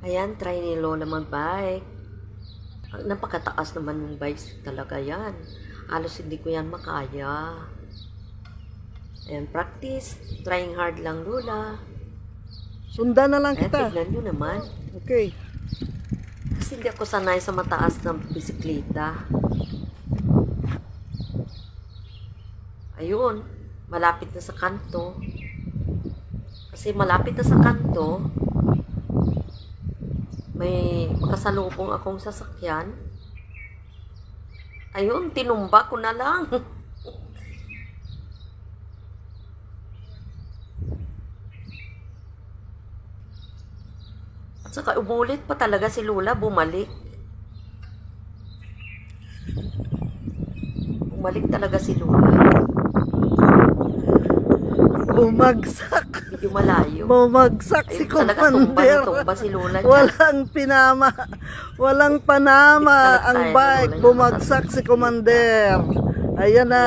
Ayan, try ni Lola mag-bike. Ah, Napakataas naman yung bikes talaga yan. Halos hindi ko yan makaya. Ayan, practice. Trying hard lang, Lola. Sundan na lang Ayan, kita. tignan nyo naman. Okay. Kasi hindi ako sanay sa mataas ng bisikleta. Ayun, malapit na sa kanto. Kasi malapit na sa kanto, may makasalubong akong sasakyan. Ayun, tinumba ko na lang. At saka umulit pa talaga si Lula, bumalik. Bumalik talaga si Lula. Bumagsak. Medyo malayo. Bumagsak si Ayun talaga, tumba na Commander. tumba si Lula dyan. Walang pinama. Walang panama ang tayo, bike. Lola, yung Bumagsak si Commander. Ayan na.